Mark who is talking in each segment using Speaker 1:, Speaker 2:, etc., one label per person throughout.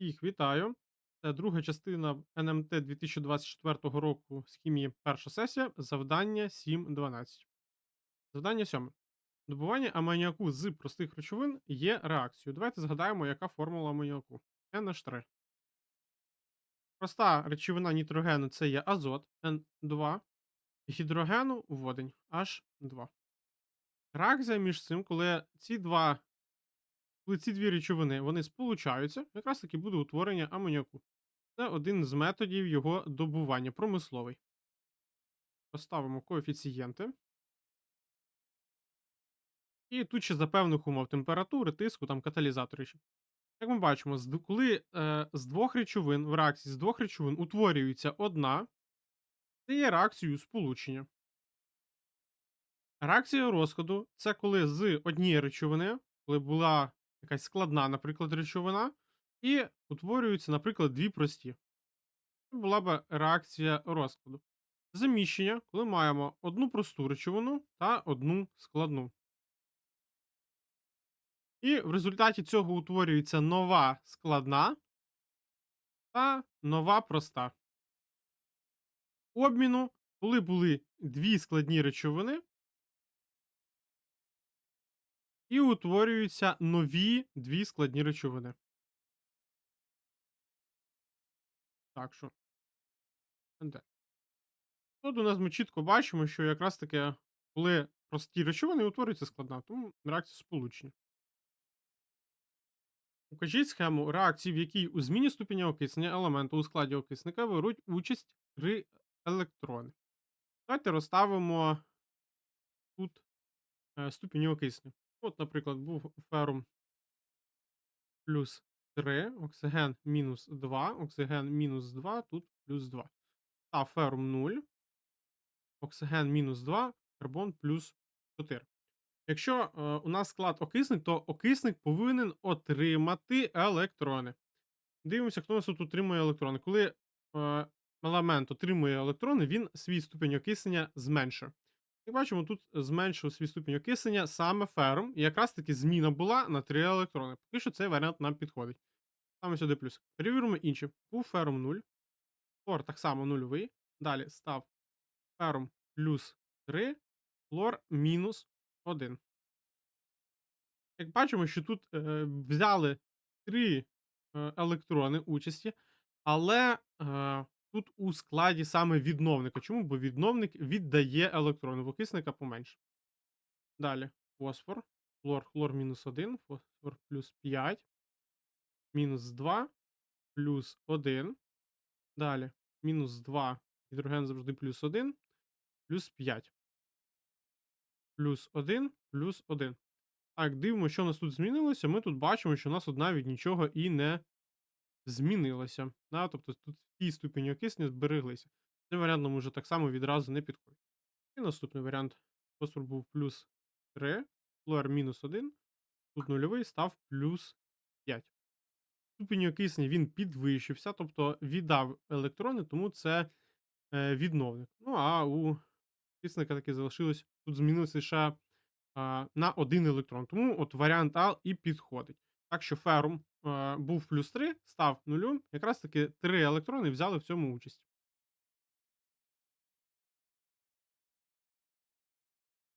Speaker 1: Всіх вітаю. Це друга частина НМТ 2024 року з хімії перша сесія. Завдання 7.12. Завдання 7. Добування амоніаку з простих речовин є реакцією. Давайте згадаємо, яка формула амоніаку. NH3. Проста речовина нітрогену це є азот N2. Гідрогену водень H2. Реакція між цим, коли ці два коли ці дві речовини вони сполучаються, якраз таки буде утворення амоніаку. Це один з методів його добування, промисловий. Поставимо коефіцієнти. І тут ще за певних умов температури, тиску, там каталізатори ще. Як ми бачимо, коли е, з двох речовин, в реакції з двох речовин утворюється одна, це є реакцією сполучення. Реакція розкладу це коли з однієї речовини, коли була якась складна, наприклад, речовина, і утворюються, наприклад, дві прості. Це була б реакція розкладу. Заміщення, коли маємо одну просту речовину та одну складну. І в результаті цього утворюється нова складна та нова проста. Обміну, коли були дві складні речовини, і утворюються нові дві складні речовини. Так що. Тут у нас ми чітко бачимо, що якраз таки, коли прості речовини утворюється складна, тому реакція сполучення. Укажіть схему реакції, в якій у зміні ступеня окиснення елементу у складі окисника беруть участь три електрони. Давайте розставимо тут е, ступені окиснення. От, наприклад, був ферум плюс 3, оксиген мінус 2, оксиген мінус 2, тут плюс 2. Та ферум 0, оксиген мінус 2, карбон плюс 4. Якщо е, у нас склад окисник, то окисник повинен отримати електрони. Дивимося, хто у нас тут отримує електрони. Коли е, елемент отримує електрони, він свій ступінь окиснення зменшує. Як бачимо, тут зменшив свій ступінь окиснення саме ферум, і якраз таки зміна була на 3 електрони. Поки що цей варіант нам підходить. Саме сюди плюс. Перевіримо інші. Був ферум 0. Флор так само нульовий. Далі став ферум плюс 3, флор мінус 1. Як бачимо, що тут е, взяли 3 е, електрони участі, але е, тут у складі саме відновника. Чому? Бо відновник віддає електрони, в окисника поменше. Далі фосфор, хлор, хлор мінус 1, фосфор плюс 5, мінус 2, плюс 1. Далі мінус 2, гідроген завжди плюс 1, плюс 5. Плюс 1, плюс 1. Так, дивимося, що у нас тут змінилося. Ми тут бачимо, що у нас одна від нічого і не змінилося. Да? Тобто тут всі ступені окиснення збереглися. Цей варіант нам уже так само відразу не підходить. І наступний варіант. Фосфор був плюс 3, флуор мінус 1. Тут нульовий став плюс 5. Ступінь окиснення він підвищився, тобто віддав електрони, тому це е, відновник. Ну а у кисника таки залишилось. Тут змінилося лише а, на один електрон. Тому от варіант А і підходить. Так що ферум а, був плюс 3, став нулем. Якраз таки 3 електрони взяли в цьому участь.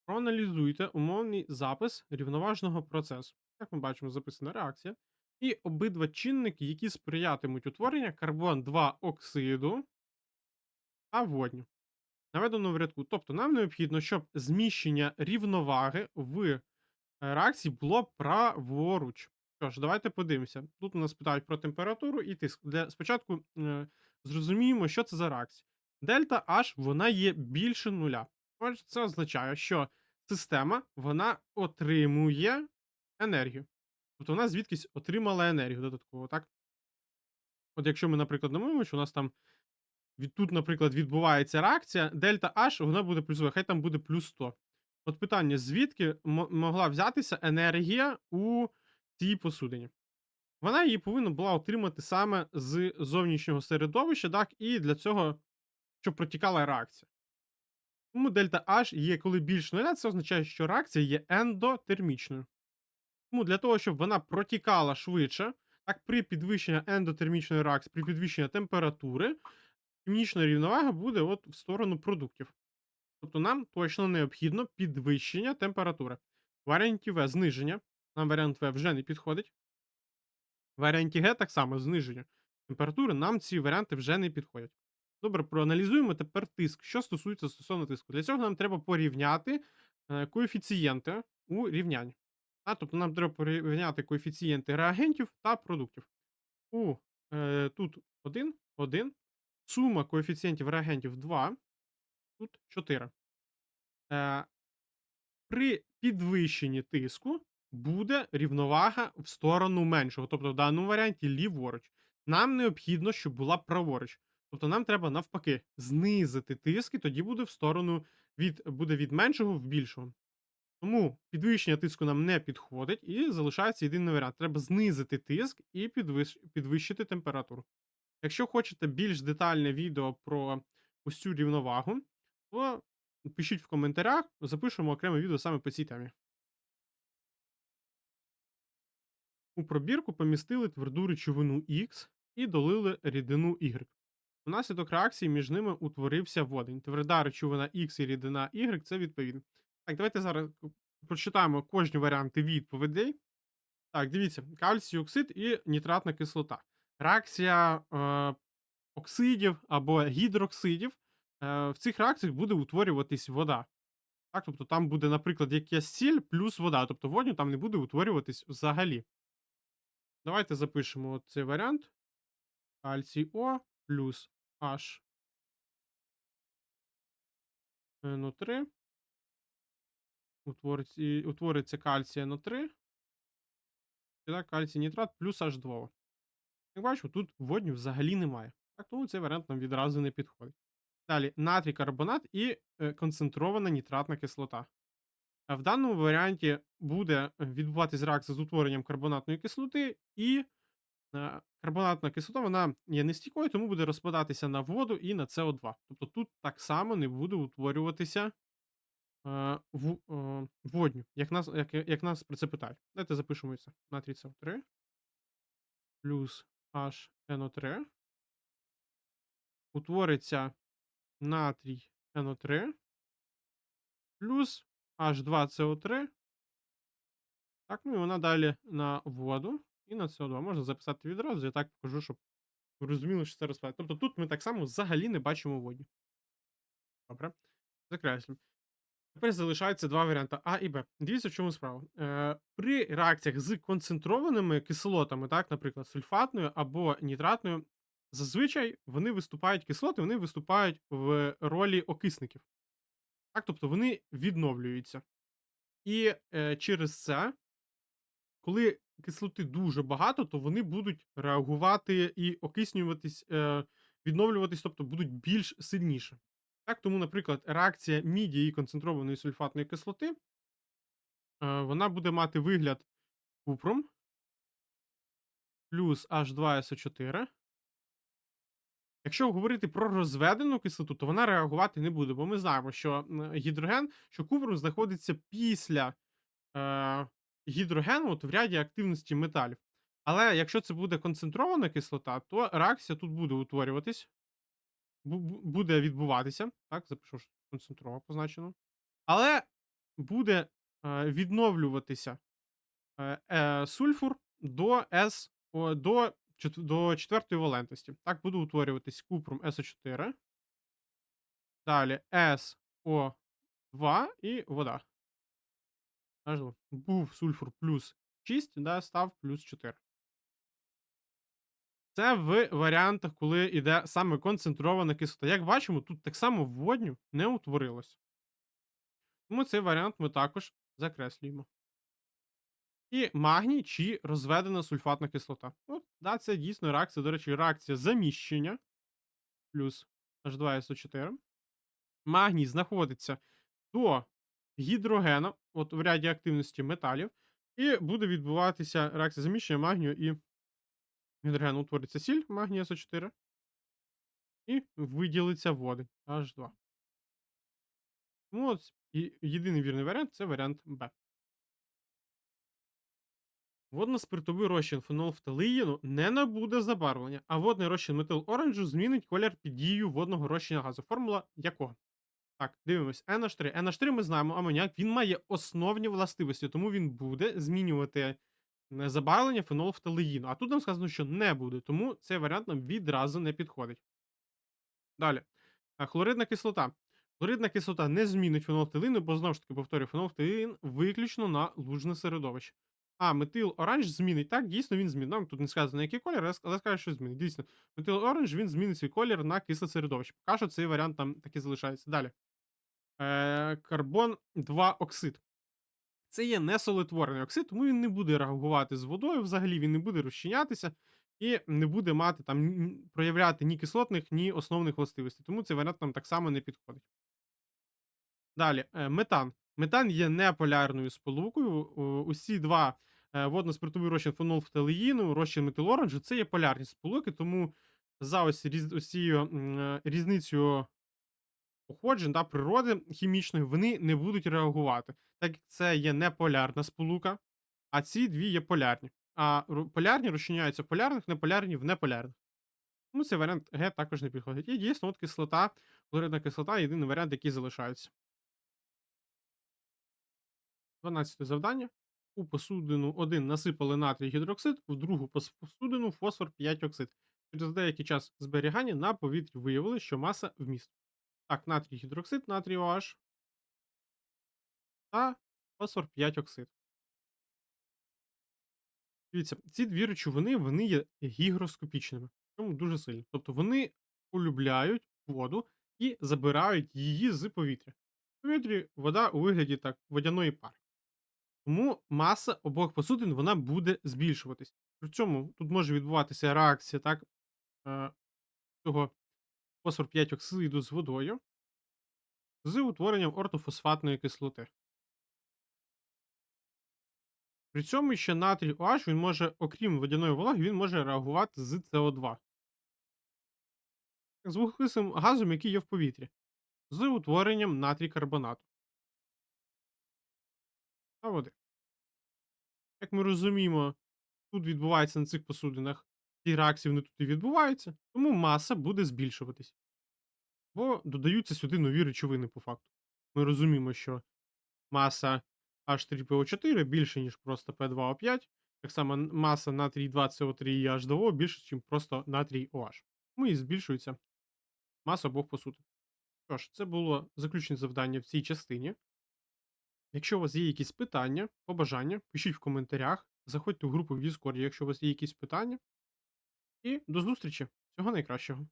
Speaker 1: Проаналізуйте умовний запис рівноважного процесу. Як ми бачимо, записана реакція. І обидва чинники, які сприятимуть утворенню карбон 2 оксиду та водню. Наведено в рядку. Тобто нам необхідно, щоб зміщення рівноваги в е, реакції було праворуч. Що ж, давайте подивимося. Тут у нас питають про температуру і тиск. Для спочатку е, зрозуміємо, що це за реакція. Дельта H вона є більше нуля. Це означає, що система вона отримує енергію. Тобто вона звідкись отримала енергію додатково, так? От якщо ми, наприклад, намовимо, що у нас там від тут, наприклад, відбувається реакція, дельта H, вона буде плюсова, хай там буде плюс 100. От питання: звідки могла взятися енергія у цій посудині? Вона її повинна була отримати саме з зовнішнього середовища, так, і для цього, щоб протікала реакція. Тому дельта H є коли більш нуля, це означає, що реакція є ендотермічною. Тому для того, щоб вона протікала швидше, Так, при підвищенні ендотермічної реакції, при підвищенні температури, хімічна рівновага буде от в сторону продуктів. Тобто нам точно необхідно підвищення температури. В варіанті В зниження. Нам варіант В вже не підходить. Варіанті Г так само зниження температури. Нам ці варіанти вже не підходять. Добре, проаналізуємо тепер тиск. Що стосується стосовно тиску. Для цього нам треба порівняти е, коефіцієнти у рівнянні. А, тобто нам треба порівняти коефіцієнти реагентів та продуктів. У е, тут 1, 1. Сума коефіцієнтів реагентів 2. Тут 4. Е, при підвищенні тиску буде рівновага в сторону меншого. Тобто, в даному варіанті ліворуч. Нам необхідно, щоб була праворуч. Тобто нам треба навпаки знизити тиск, і тоді буде в сторону від, буде від меншого в більшого. Тому підвищення тиску нам не підходить, і залишається єдиний варіант. Треба знизити тиск і підвищ, підвищити температуру. Якщо хочете більш детальне відео про цю рівновагу, то пишіть в коментарях, запишемо окреме відео саме по цій темі. У пробірку помістили тверду речовину X і долили рідину Y. Унаслідок реакції між ними утворився водень. Тверда речовина X і рідина Y це відповідно. Так, давайте зараз прочитаємо кожні варіанти відповідей. Так, дивіться, кальцій оксид і нітратна кислота. Реакція е, оксидів або гідроксидів. Е, в цих реакціях буде утворюватись вода. Так, тобто там буде, наприклад, якась сіль плюс вода. Тобто водню там не буде утворюватись взагалі. Давайте запишемо цей варіант. О плюс H НО3. Утвориться, утвориться кальцій НО3. І так, кальцій нітрат плюс H2. Як бачимо, тут водню взагалі немає. Так, тому цей варіант нам відразу не підходить. Далі натрій карбонат і е, концентрована нітратна кислота. В даному варіанті буде відбуватись реакція з утворенням карбонатної кислоти, і е, карбонатна кислота вона є нестійкою, тому буде розпадатися на воду і на СО2. Тобто тут так само не буде утворюватися е, в, е, водню, як нас, як, як нас про це питають. Давайте запишемо це. Натрій СО3 плюс HNO3. Утвориться натрій НО3 плюс H2CO3. Так, ну і вона далі на воду і на СО2. Можна записати відразу, я так покажу, щоб ви розуміли, що це розпадає. Тобто тут ми так само взагалі не бачимо воді. Добре. Закреслюємо. Тепер залишаються два варіанти А і Б. Дивіться, в чому справа. Е, При реакціях з концентрованими кислотами, так, наприклад, сульфатною або нітратною, зазвичай вони виступають кислоти, вони виступають в ролі окисників. Так, тобто вони відновлюються. І е, через це, коли кислоти дуже багато, то вони будуть реагувати і окиснюватись, е, відновлюватись, тобто будуть більш сильніше. Так, тому, наприклад, реакція міді і концентрованої сульфатної кислоти, е, вона буде мати вигляд купром плюс H2SO4. Якщо говорити про розведену кислоту, то вона реагувати не буде, бо ми знаємо, що гідроген, що купрум знаходиться після е, гідрогену от в ряді активності металів. Але якщо це буде концентрована кислота, то реакція тут буде утворюватись, буде відбуватися. Так, запишу, що концентровано позначено. Але буде е, відновлюватися е, е, сульфур до С, о, до до четвертої валентності. Так буде утворюватись купрум СО4. Далі СО2 і вода. Був сульфур плюс 6, да, став плюс 4. Це в варіантах, коли йде саме концентрована кислота. Як бачимо, тут так само водню не утворилось. Тому цей варіант ми також закреслюємо. І магній чи розведена сульфатна кислота. От, да, це дійсно реакція, до речі, реакція заміщення плюс H2SO4. Магній знаходиться до гідрогена, от в ряді активності металів, і буде відбуватися реакція заміщення магнію і гідрогену. Утвориться сіль магнія СО4. І виділиться води H2. Тому от єдиний вірний варіант це варіант Б. Водно-спиртовий розчин фенолфталеїну не набуде забарвлення, а водний розчин метил-оранжу змінить колір під дією водного розчина газу. Формула якого? Так, дивимось. NH3. NH3 ми знаємо, амоняк він має основні властивості, тому він буде змінювати е, забарвлення фенолфталеїну. А тут нам сказано, що не буде, тому цей варіант нам відразу не підходить. Далі. Хлоридна кислота. Хлоридна кислота не змінить фенолфталеїну, бо знову ж таки повторюю, фенолфталеїн виключно на лужне середовище. А, метил оранж змінить. Так, дійсно він змінить. Нам тут не сказано, який колір, але скаже, що змінить. Дійсно, метил оранж він змінить свій колір на кисле середовище. Поки що цей варіант там таки залишається. Далі. Е, карбон 2 оксид. Це є несолетворний оксид, тому він не буде реагувати з водою, взагалі він не буде розчинятися і не буде мати там проявляти ні кислотних, ні основних властивостей. Тому цей варіант нам так само не підходить. Далі, е, метан. Метан є неполярною сполукою. Усі два е, водно-спиртовий розчин фенолфталеїну, розчин метилоранжу це є полярні сполуки, тому за ось усією е, різницею походжень да, природи хімічної вони не будуть реагувати, так як це є неполярна сполука, а ці дві є полярні. А полярні розчиняються в полярних, неполярні в неполярних. Тому цей варіант Г також не підходить. І дійсно, от кислота, хлоридна кислота єдиний варіант, який залишається. 12 завдання. У посудину 1 насипали натрій гідроксид, у другу посудину фосфор 5 оксид. Через деякий час зберігання на повітрі виявили, що маса вмісту. Так, натрій гідроксид, натрій OH та фосфор 5 оксид. Дивіться, ці дві речовини вони є гігроскопічними, причому дуже сильно. Тобто вони полюбляють воду і забирають її з повітря. В повітрі вода у вигляді так водяної пари. Тому маса обох посудин вона буде збільшуватись. При цьому тут може відбуватися реакція так, е, цього фосфор 5 оксиду з водою з утворенням ортофосфатної кислоти. При цьому ще натрій OH він може, окрім водяної вологи, він може реагувати з СО2. З вуглекислим газом, який є в повітрі, з утворенням натрій карбонату. Та. Як ми розуміємо, тут відбувається на цих посудинах, ці реакції вони тут і відбуваються, тому маса буде збільшуватись. Бо додаються сюди нові речовини по факту. Ми розуміємо, що маса H3PO4 більше, ніж просто P2O5. Так само маса натрій 2 CO3 і H2O більше, ніж просто натрій OH. Тому і збільшується маса обох посудин. Що ж, це було заключне завдання в цій частині. Якщо у вас є якісь питання, побажання, пишіть в коментарях, заходьте в групу в Discord, якщо у вас є якісь питання. І до зустрічі! Всього найкращого!